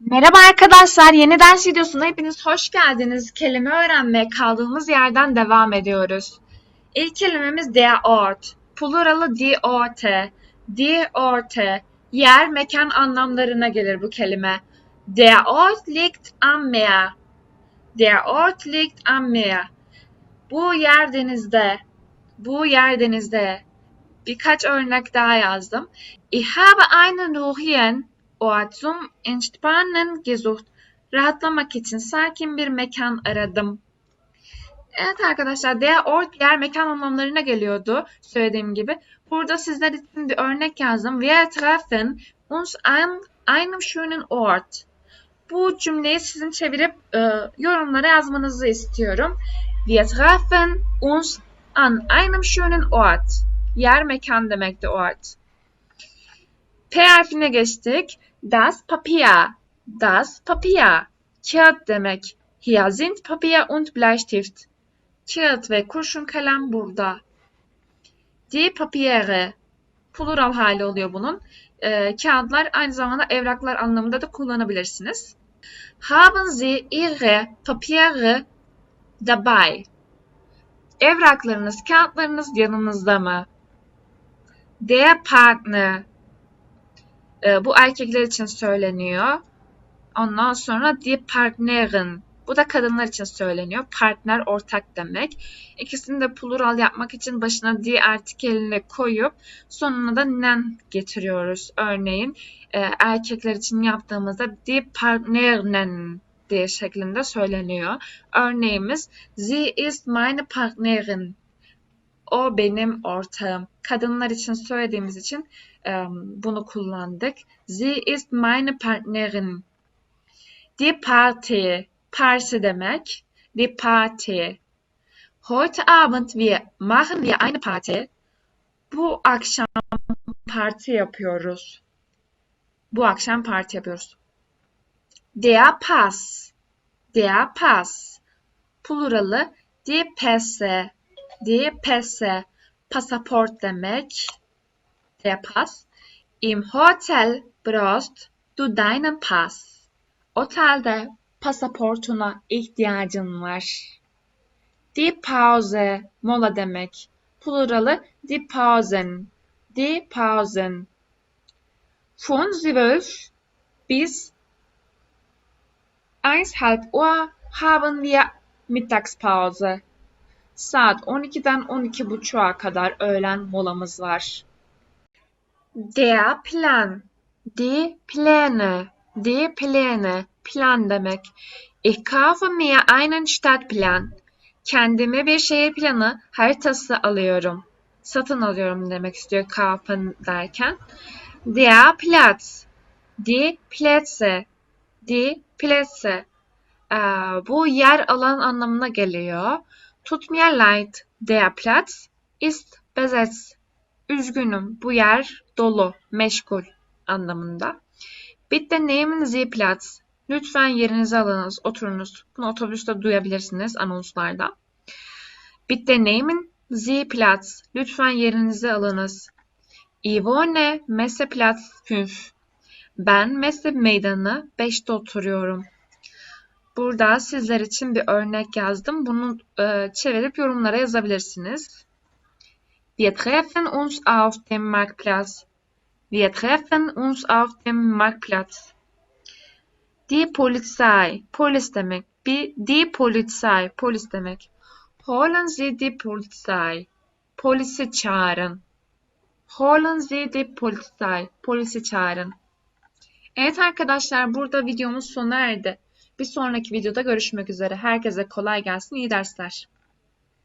Merhaba arkadaşlar, yeni ders videosuna hepiniz hoş geldiniz. Kelime öğrenmeye kaldığımız yerden devam ediyoruz. İlk kelimemiz der Ort. Pluralı. Die Orte. Yer, mekan anlamlarına gelir bu kelime. Der Ort liegt am Meer. Der Ort liegt am Meer. Bu yer denizde. Bu yer denizde. Birkaç örnek daha yazdım. Ich habe einen ruhigen Ort zum Entspannen gesucht. Rahatlamak için sakin bir mekan aradım. Evet arkadaşlar, der Ort yer mekan anlamlarına geliyordu söylediğim gibi. Burada sizler için bir örnek yazdım. Wir treffen uns an einem schönen Ort. Bu cümleyi sizin çevirip e, yorumlara yazmanızı istiyorum. Wir treffen uns an einem schönen Ort. Yer mekan demekti Ort. P harfine geçtik. Das Papier. Das Papier. Kağıt demek. Hier sind Papier und Bleistift. Kağıt ve kurşun kalem burada. Die Papiere. Plural hali oluyor bunun. Ee, kağıtlar aynı zamanda evraklar anlamında da kullanabilirsiniz. Haben Sie Ihre Papiere dabei? Evraklarınız, kağıtlarınız yanınızda mı? Der Partner. Ee, bu erkekler için söyleniyor. Ondan sonra die Partnerin. Bu da kadınlar için söyleniyor. Partner ortak demek. İkisini de plural yapmak için başına die artikelini koyup sonuna da nen getiriyoruz. Örneğin e, erkekler için yaptığımızda die Partnerin diye şeklinde söyleniyor. Örneğimiz Sie ist meine Partnerin. O benim ortağım. Kadınlar için söylediğimiz için bunu kullandık. Sie ist meine Partnerin. Die Party. Parti demek. Die Party. Heute Abend wir machen wir eine Party. Bu akşam parti yapıyoruz. Bu akşam parti yapıyoruz. Der Pass. Der Pass. Pluralı die Pässe. Pässe. Pasaport demek. Der Pass. Im Hotel brauchst du deinen Pass. Otelde pasaportuna ihtiyacın var. Die Pause, mola demek. Pluralı die Pausen. Die Pausen. Von 12 bis 1,5 Uhr haben wir Mittagspause. Saat 12'den 12.30'a kadar öğlen molamız var. Der Plan. Die Pläne. Die Pläne. Plan demek. Ich kaufe mir einen Stadtplan. Kendime bir şehir planı haritası alıyorum. Satın alıyorum demek istiyor kaufen derken. Der Platz. Die Plätze. Die Plätze. Ee, bu yer alan anlamına geliyor. Tut mir leid. Der Platz ist besetzt. Üzgünüm. Bu yer dolu, meşgul anlamında. Bitte nehmen Sie Platz. Lütfen yerinizi alınız, oturunuz. Bunu otobüste duyabilirsiniz anonslarda. Bitte nehmen Sie Platz. Lütfen yerinizi alınız. Ich wohne Messeplatz 5. Ben Messe Meydanı 5'te oturuyorum. Burada sizler için bir örnek yazdım. Bunu e, çevirip yorumlara yazabilirsiniz. Wir treffen uns auf dem Marktplatz. Wir treffen uns auf dem Marktplatz. Die Polizei, polis demek. Bir, die Polizei, polis demek. Holen Sie die Polizei, polisi çağırın. Holen Sie die Polizei, polisi çağırın. Evet arkadaşlar burada videomuz sona erdi. Bir sonraki videoda görüşmek üzere. Herkese kolay gelsin, iyi dersler.